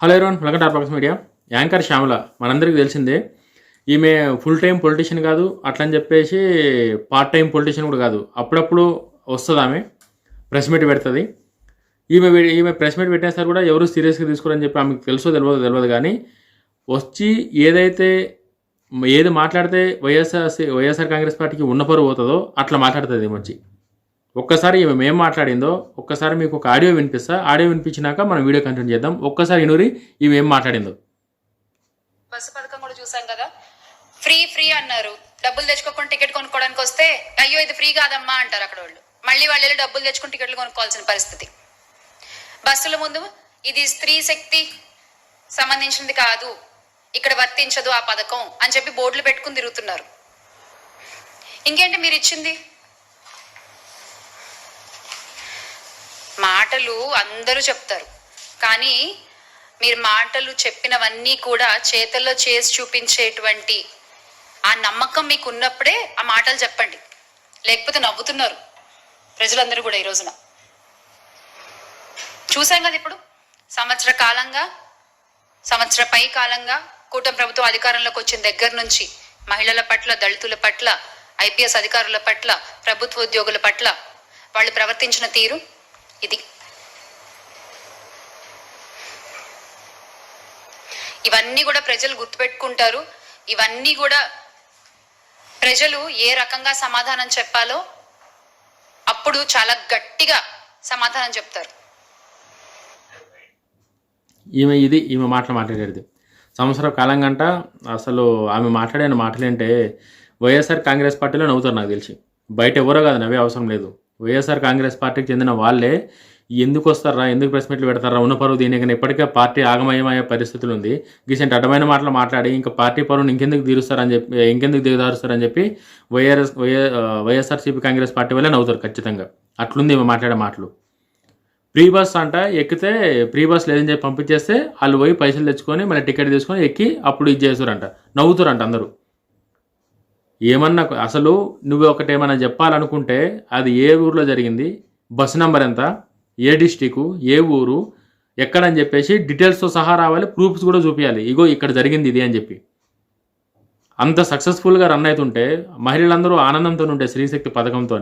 Hello everyone welcome to ఆర్పాక్స్ media anchor Shyamala మనందరికీ తెలిసిందే ఈమె ఫుల్ టైం పొలిటీషియన్ కాదు అట్లని చెప్పేసి పార్ట్ టైం పొలిటీషియన్ కూడా కాదు. అప్పుడప్పుడు వస్తుంది ఆమె ప్రెస్ మీట్ పెడుతుంది. ఈమె ఈమె ప్రెస్ మీట్ పెట్టినా కూడా ఎవరు సీరియస్గా తీసుకోరని చెప్పి ఆమెకు తెలుసో తెలియదు తెలియదు కానీ వచ్చి ఏదైతే ఏది మాట్లాడితే వైఎస్ఆర్ వైఎస్ఆర్ కాంగ్రెస్ పార్టీకి ఉన్న పరువు పోతుందో అట్లా మాట్లాడుతుంది మంచి వచ్చి. ఒక్కసారి ఈమె ఏం మాట్లాడిందో ఒక్కసారి మీకు ఒక ఆడియో వినిపిస్తా. ఆడియో వినిపించినాక మనం వీడియో కంటిన్యూ చేద్దాం. ఒక్కసారి ఇనురి ఈమె ఏం మాట్లాడిందో. బస్సు పథకం కూడా చూసాం కదా? ఫ్రీ ఫ్రీ అన్నారు. డబ్బులు తెచ్చుకోకుండా టికెట్ కొనుక్కోవడానికి వస్తే అయ్యో ఇది ఫ్రీ కాదమ్మా అంటారు అక్కడ వాళ్ళు. మళ్ళీ వాళ్ళు వెళ్ళి డబ్బులు తెచ్చుకుని టికెట్లు కొనుక్కోవాల్సిన పరిస్థితి. బస్సుల ముందు ఇది స్త్రీ శక్తి సంబంధించినది కాదు. ఇక్కడ వర్తించదు ఆ పథకం అని చెప్పి బోర్డులు పెట్టుకుని తిరుగుతున్నారు. ఇంకేంటి మీరు ఇచ్చింది? మాటలు అందరూ చెప్తారు. కానీ మీరు మాటలు చెప్పినవన్నీ కూడా చేతల్లో చేసి చూపించేటువంటి ఆ నమ్మకం మీకు ఉన్నప్పుడే ఆ మాటలు చెప్పండి. లేకపోతే నవ్వుతున్నారు ప్రజలందరూ కూడా ఈ రోజున. చూసాం కదా ఇప్పుడు? సంవత్సర కాలంగా సంవత్సర పై కాలంగా కూటమి ప్రభుత్వం అధికారంలోకి వచ్చిన దగ్గర నుంచి మహిళల పట్ల దళితుల పట్ల ఐపీఎస్ అధికారుల పట్ల ప్రభుత్వ ఉద్యోగుల పట్ల వాళ్ళు ప్రవర్తించిన తీరు ఇది. ఇవన్నీ కూడా ప్రజలు గుర్తుపెట్టుకుంటారు. ఇవన్నీ కూడా ప్రజలు ఏ రకంగా సమాధానం చెప్పాలో అప్పుడు చాలా గట్టిగా సమాధానం చెప్తారు. ఈమె ఇది ఈమె మాటలు మాట్లాడేది. సంవత్సరం కాలం గంట అసలు ఆమె మాట్లాడిన మాటలేంటే వైఎస్ఆర్ కాంగ్రెస్ పార్టీలో నవ్వుతారు నాకు తెలిసి. బయట ఎవరో కాదు నవ్వే అవసరం లేదు. వైఎస్ఆర్ కాంగ్రెస్ పార్టీకి చెందిన వాళ్ళే ఎందుకు వస్తారా ఎందుకు ప్రెస్ మీట్లు పెడతారా ఉన్న పరువు దీనికన్నా ఇప్పటికే పార్టీ ఆగమయమయ్యే పరిస్థితులు ఉంది. గీసంటి అడ్డమైన మాటలు మాట్లాడి ఇంకా పార్టీ పరువుని ఇంకెందుకు తీరుస్తారని చెప్పి ఇంకెందుకు దిగదారుస్తారని చెప్పి వైఆర్ఎస్ వైఎస్ఆర్సీపీ కాంగ్రెస్ పార్టీ వల్లే నవ్వుతారు ఖచ్చితంగా. అట్లుంది మాట్లాడే మాటలు. ప్రీ బస్ అంట ఎక్కితే ప్రీ బస్ లేదని చెప్పి పంపించేస్తే వాళ్ళు పోయి పైసలు తెచ్చుకొని మళ్ళీ టికెట్ తీసుకొని ఎక్కి అప్పుడు ఇది చేస్తారంట. నవ్వుతారంట అందరూ. ఏమన్నా అసలు నువ్వు ఒకటేమన్నా చెప్పాలనుకుంటే అది ఏ ఊర్లో జరిగింది బస్ నెంబర్ ఎంత ఏ డిస్టిక్ ఏ ఊరు ఎక్కడని చెప్పేసి డీటెయిల్స్తో సహా రావాలి ప్రూఫ్స్ కూడా చూపించాలి ఇగో ఇక్కడ జరిగింది ఇది అని చెప్పి. అంత సక్సెస్ఫుల్గా రన్ అవుతుంటే మహిళలందరూ ఆనందంతో ఉంటే స్త్రీశక్తి పథకంతో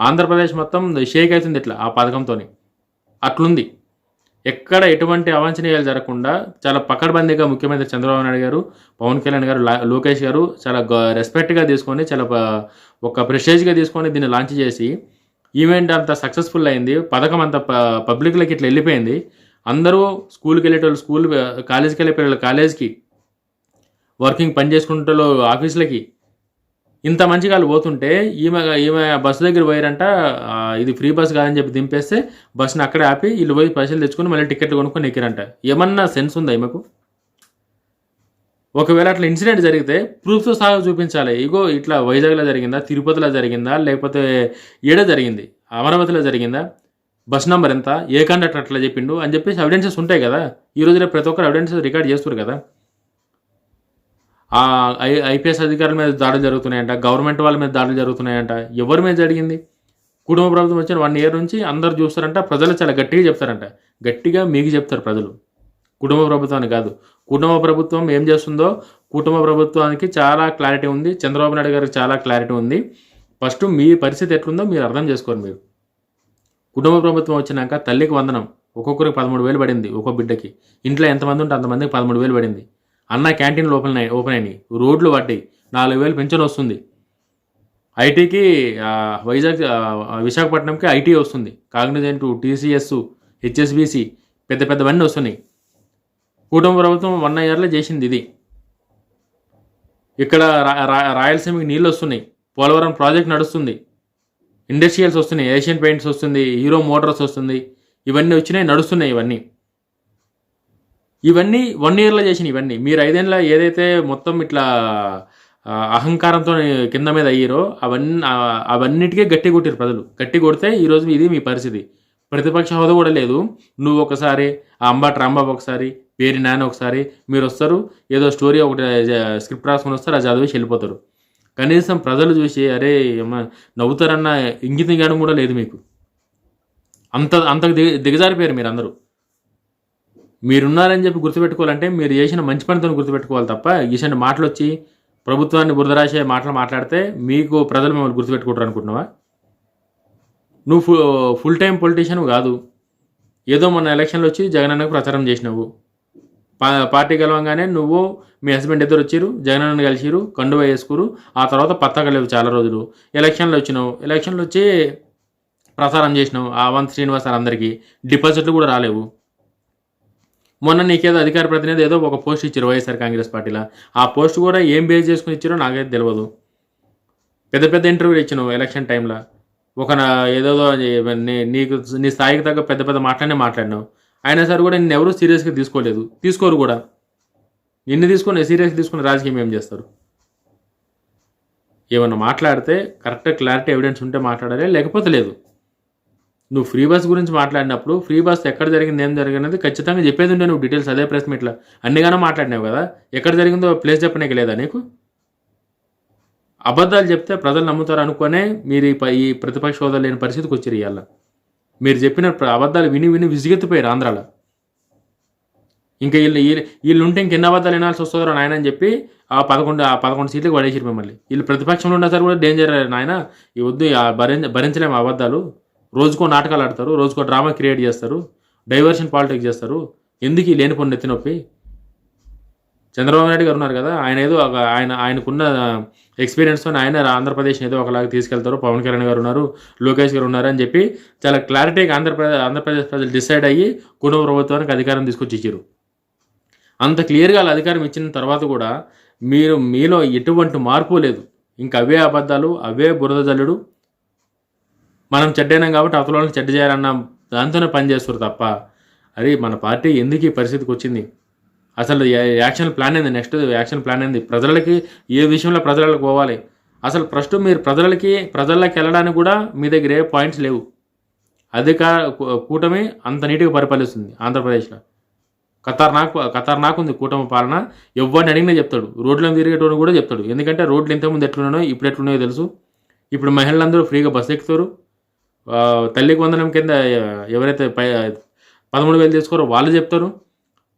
ఆంధ్రప్రదేశ్ మొత్తం షేక్ అవుతుంది ఇట్లా ఆ పథకంతో అట్లుంది. ఎక్కడ ఎటువంటి అవాంఛనీయాలు జరగకుండా చాలా పకడ్బందీగా ముఖ్యమంత్రి చంద్రబాబు నాయుడు గారు పవన్ కళ్యాణ్ గారు లోకేష్ గారు చాలా రెస్పెక్ట్గా తీసుకొని చాలా ఒక ప్రెస్టేజ్గా తీసుకొని దీన్ని లాంచ్ చేసి ఈవెంట్ అంత సక్సెస్ఫుల్ అయింది. పథకం అంత పబ్లిక్లోకి ఇట్లా వెళ్ళిపోయింది. అందరూ స్కూల్కి వెళ్ళేటోళ్ళు స్కూల్ కాలేజీకి వెళ్ళే పిల్లలు కాలేజ్కి వర్కింగ్ పని చేసుకుంటూ ఆఫీసులకి ఇంత మంచిగా వాళ్ళు పోతుంటే ఈమె ఈమె బస్సు దగ్గర పోయారంట ఇది ఫ్రీ బస్ కాదని చెప్పి దింపేస్తే బస్సుని అక్కడే ఆపి వీళ్ళు పోయి పైసలు తెచ్చుకొని మళ్ళీ టికెట్లు కొనుక్కొని ఎక్కిరంట. ఏమన్నా సెన్స్ ఉందా ఈమెకు? ఒకవేళ అట్లా ఇన్సిడెంట్ జరిగితే ప్రూఫ్తో సహా చూపించాలి. ఇగో ఇట్లా వైజాగ్లో జరిగిందా తిరుపతిలో జరిగిందా లేకపోతే ఏడ జరిగింది అమరావతిలో జరిగిందా బస్ నెంబర్ ఎంత ఏ కండక్టర్ అట్లా చెప్పిండు అని చెప్పేసి ఎవిడెన్సెస్ ఉంటాయి కదా. ఈ రోజున ప్రతి ఒక్కరు ఎవిడెన్సెస్ రికార్డ్ చేస్తారు కదా. ఆ ఐ ఐపీఎస్ అధికారుల మీద దాడులు జరుగుతున్నాయంట గవర్నమెంట్ వాళ్ళ మీద దాడులు జరుగుతున్నాయంట. ఎవరి మీద జరిగింది? కుటుంబ ప్రభుత్వం వచ్చిన వన్ ఇయర్ నుంచి అందరు చూస్తారంట ప్రజలు చాలా గట్టిగా చెప్తారంట. గట్టిగా మీకు చెప్తారు ప్రజలు. కుటుంబ ప్రభుత్వాన్ని కాదు. కుటుంబ ప్రభుత్వం ఏం చేస్తుందో కుటుంబ ప్రభుత్వానికి చాలా క్లారిటీ ఉంది. చంద్రబాబు నాయుడు గారికి చాలా క్లారిటీ ఉంది. ఫస్ట్ మీ పరిస్థితి ఎట్లుందో మీరు అర్థం చేసుకోరు మీరు. కుటుంబ ప్రభుత్వం వచ్చినాక తల్లికి వందనం. ఒక్కొక్కరికి పదమూడు వేలు పడింది ఒక్కొక్క బిడ్డకి. ఇంట్లో ఎంతమంది ఉంటే అంతమందికి పదమూడు వేలు పడింది. అన్న క్యాంటీన్లు ఓపెన్ అయ్యి ఓపెన్ అయినాయి. రోడ్లు పడ్డాయి. నాలుగు వేలు పెన్షన్ వస్తుంది. ఐటీకి వైజాగ్ విశాఖపట్నంకి ఐటీ వస్తుంది. కాగ్నిజెంట్ టీసీఎస్ హెచ్ఎస్బిసి పెద్ద పెద్దవన్నీ వస్తున్నాయి. కూటమి ప్రభుత్వం వన్ ఇయర్లో చేసింది ఇది. ఇక్కడ రా- రాయలసీమకి నీళ్ళు వస్తున్నాయి. పోలవరం ప్రాజెక్ట్ నడుస్తుంది. ఇండస్ట్రియల్స్ వస్తున్నాయి. ఏషియన్ పెయింట్స్ వస్తుంది. హీరో మోటార్స్ వస్తుంది. ఇవన్నీ వచ్చినాయి నడుస్తున్నాయి ఇవన్నీ. ఇవన్నీ వన్ ఇయర్లో చేసిన ఇవన్నీ. మీరు ఐదేళ్ళ ఏదైతే మొత్తం ఇట్లా అహంకారంతో కింద మీద అయ్యారో అవన్నీ అవన్నిటికీ గట్టి కొట్టారు ప్రజలు. గట్టి కొడితే ఈరోజు ఇది మీ పరిస్థితి. ప్రతిపక్ష హోదా కూడా లేదు. నువ్వు ఒకసారి ఆ అంబా రాంబాబు ఒకసారి పేరు నాన్న ఒకసారి మీరు వస్తారు ఏదో స్టోరీ ఒకటి స్క్రిప్ట్ రాసుకొని వస్తారు అది చదివేసి వెళ్ళిపోతారు. కనీసం ప్రజలు చూసి అరే నవ్వుతారన్న ఇంగితం జ్ఞానం కూడా లేదు మీకు. అంత అంత దిగ దిగజారిపోయారు మీరు అందరూ మీరున్నారని చెప్పి గుర్తుపెట్టుకోవాలంటే మీరు చేసిన మంచి పనితో గుర్తుపెట్టుకోవాలి తప్ప ఈసారి మాటలు వచ్చి ప్రభుత్వాన్ని బురదరాసే మాటలు మాట్లాడితే మీకు ప్రజలు మిమ్మల్ని గుర్తుపెట్టుకుంటారు అనుకుంటున్నావా? నువ్వు ఫు ఫుల్ టైం పొలిటీషియన్ కాదు. ఏదో మొన్న ఎలక్షన్లో వచ్చి జగనన్నకు ప్రచారం చేసినావు. పా పార్టీ గెలవంగానే నువ్వు మీ హస్బెండ్ ఇద్దరు వచ్చిరు జగనన్న కలిసిరు కండువ వేసుకురు ఆ తర్వాత పత్తా లేవు చాలా రోజులు. ఎలక్షన్లు వచ్చినావు. ఎలక్షన్లు వచ్చి ప్రసారం చేసినావు ఆ అవంత్ శ్రీనివాస్ అందరికీ. డిపాజిట్లు కూడా రాలేవు. మొన్న నీకేదో అధికార ప్రతినిధి ఏదో ఒక పోస్ట్ ఇచ్చారు వైఎస్ఆర్ కాంగ్రెస్ పార్టీలో. ఆ పోస్ట్ కూడా ఏం బేస్ చేసుకుని ఇచ్చారో నాకైతే తెలియదు పెద్ద పెద్ద ఇంటర్వ్యూలు ఇచ్చినావు ఎలక్షన్ టైంలో. ఒక నా నీ- నీకు నీ స్థాయికి తగ్గ పెద్ద పెద్ద మాటలనే మాట్లాడినావు. అయినా సరే కూడా నిన్ను ఎవరు సీరియస్గా తీసుకోలేదు. తీసుకోరు కూడా. నిన్ను తీసుకుని సీరియస్గా తీసుకుని రాజకీయం ఏం చేస్తారు? ఏమన్నా మాట్లాడితే కరెక్ట్ క్లారిటీ ఎవిడెన్స్ ఉంటే మాట్లాడాలి లేకపోతే లేదు. నువ్వు ఫ్రీ బస్ గురించి మాట్లాడినప్పుడు ఫ్రీ బస్ ఎక్కడ జరిగింది ఏం జరిగినది ఖచ్చితంగా చెప్పేది ఉండే నువ్వు డీటెయిల్స్ అదే ప్రెస్ మీట్లో అన్నిగానో మాట్లాడినావు కదా. ఎక్కడ జరిగిందో ప్లేస్ చెప్పనీకి లేదా నీకు? అబద్ధాలు చెప్తే ప్రజలు నమ్ముతారు అనుకునే మీరు ఈ ప్రతిపక్ష హోదా లేని పరిస్థితికి వచ్చారు ఇవాళ. మీరు చెప్పిన అబద్ధాలు విని విని విసిగెత్తిపోయారు ఆంధ్రాలో. ఇంకా వీళ్ళు వీళ్ళు ఉంటే ఇంకెన్ని అబద్ధాలు వినాల్సి వస్తుందో నాయన అని చెప్పి ఆ పదకొండు ఆ పదకొండు సీట్లకు పడేసారు మిమ్మల్ని. వీళ్ళు ప్రతిపక్షంలో ఉన్న సరే కూడా డేంజర్ నాయన. ఈ వద్దు ఆ భరించ భరించలేము ఆ అబద్ధాలు. రోజుకో నాటకాలు ఆడతారు రోజుకో డ్రామా క్రియేట్ చేస్తారు డైవర్షన్ పాలిటిక్స్ చేస్తారు. ఎందుకు ఈ లేని పొన్ను ఎత్తినొప్పి చంద్రబాబు నాయుడు గారు ఉన్నారు కదా ఆయన ఏదో ఒక ఆయన ఆయనకున్న ఎక్స్పీరియన్స్తో ఆయన ఆంధ్రప్రదేశ్ ఏదో ఒకలాగా తీసుకెళ్తారు. పవన్ కళ్యాణ్ గారు ఉన్నారు లోకేష్ గారు ఉన్నారు అని చెప్పి చాలా క్లారిటీగా ఆంధ్రప్రదేశ్ ఆంధ్రప్రదేశ్ ప్రజలు డిసైడ్ అయ్యి కుటుంబ ప్రభుత్వానికి అధికారం తీసుకొచ్చి ఇచ్చారు. అంత క్లియర్గా వాళ్ళ అధికారం ఇచ్చిన తర్వాత కూడా మీరు మీలో ఎటువంటి మార్పు లేదు. ఇంకా అవే అబద్ధాలు అవే బురద జల్లుడు. మనం చెడ్డైనాం కాబట్టి అవతల చెడ్డ చేయాలన్న దాంతోనే పనిచేస్తారు తప్ప అది మన పార్టీ ఎందుకు ఈ పరిస్థితికి వచ్చింది? అసలు యాక్షన్ ప్లాన్ ఏంది? నెక్స్ట్ యాక్షన్ ప్లాన్ ఏంది? ప్రజలకి ఏ విషయంలో ప్రజలకు పోవాలి? అసలు ఫస్ట్ మీరు ప్రజలకి ప్రజల్లోకి వెళ్ళడానికి కూడా మీ దగ్గర ఏ పాయింట్స్ లేవు. అధికార కూటమి అంత నీట్గా పరిపాలిస్తుంది ఆంధ్రప్రదేశ్లో. ఖతర్నాక్ ఖతర్నాక్ ఉంది కూటమి పాలన. ఎవరిని అడిగినా చెప్తాడు. రోడ్లను తిరిగేటోడు కూడా చెప్తాడు. ఎందుకంటే రోడ్లు ఇంతకుముందు ఎట్లున్నాయో ఇప్పుడు ఎట్లున్నాయో తెలుసు. ఇప్పుడు మహిళలందరూ ఫ్రీగా బస్సు ఎక్కుతారు. తల్లికి వందనం కింద ఎవరైతే పై పదమూడు వేలు తీసుకోరో వాళ్ళు చెప్తారు.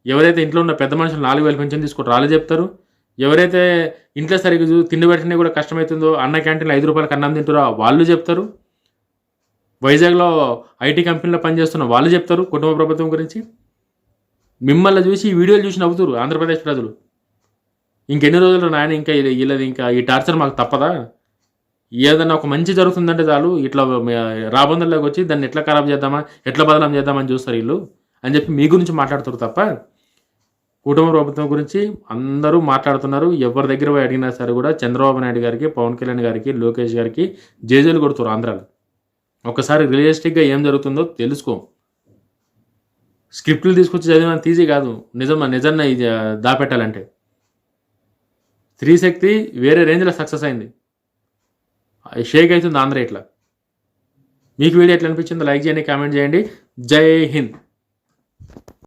ఎవరైతే ఇంట్లో ఉన్న పెద్ద మనుషులు నాలుగు వేలు పెన్షన్ తీసుకోరో వాళ్ళు చెప్తారు. ఎవరైతే ఇంట్లో సరిగ్గా తిండి పెట్టినా కూడా కష్టమవుతుందో అన్న క్యాంటీన్లో ఐదు రూపాయలకి అన్నం తింటారో వాళ్ళు చెప్తారు. వైజాగ్లో ఐటీ కంపెనీలో పనిచేస్తున్న వాళ్ళు చెప్తారు కుటుంబ ప్రభుత్వం గురించి. మిమ్మల్ని చూసి ఈ వీడియోలు చూసి నవ్వుతారు ఆంధ్రప్రదేశ్ ప్రజలు. ఇంకెన్ని రోజులు నాయన ఇంకా వీళ్ళది ఇంకా ఈ టార్చర్ మాకు తప్పదా? ఏదన్నా ఒక మంచి జరుగుతుందంటే చాలు ఇట్లా రాబందుల్లోకి వచ్చి దాన్ని ఎట్లా ఖరాబ్ చేద్దామా ఎట్లా బదలం చేద్దామని చూస్తారు వీళ్ళు అని చెప్పి మీ గురించి మాట్లాడుతారు తప్ప కుటుంబ ప్రభుత్వం గురించి అందరూ మాట్లాడుతున్నారు. ఎవరి దగ్గర పోయి అడిగినా సరే కూడా చంద్రబాబు నాయుడు గారికి పవన్ కళ్యాణ్ గారికి లోకేష్ గారికి జేజేలు కొడుతున్నారు ఆంధ్రాలో. ఒకసారి రియలిస్టిక్గా ఏం జరుగుతుందో తెలుసుకో. స్క్రిప్ట్లు తీసుకొచ్చి చదివిన తీసి కాదు. నిజం నిజాన్ని ఇది దాపెట్టాలంటే. స్త్రీశక్తి వేరే రేంజ్లో సక్సెస్ అయింది. షేక్ అవుతుంది ఆంధ్ర ఇట్లా. మీకు వీడియో ఎట్లా అనిపించిందో లైక్ చేయండి కామెంట్ చేయండి. జై హింద్.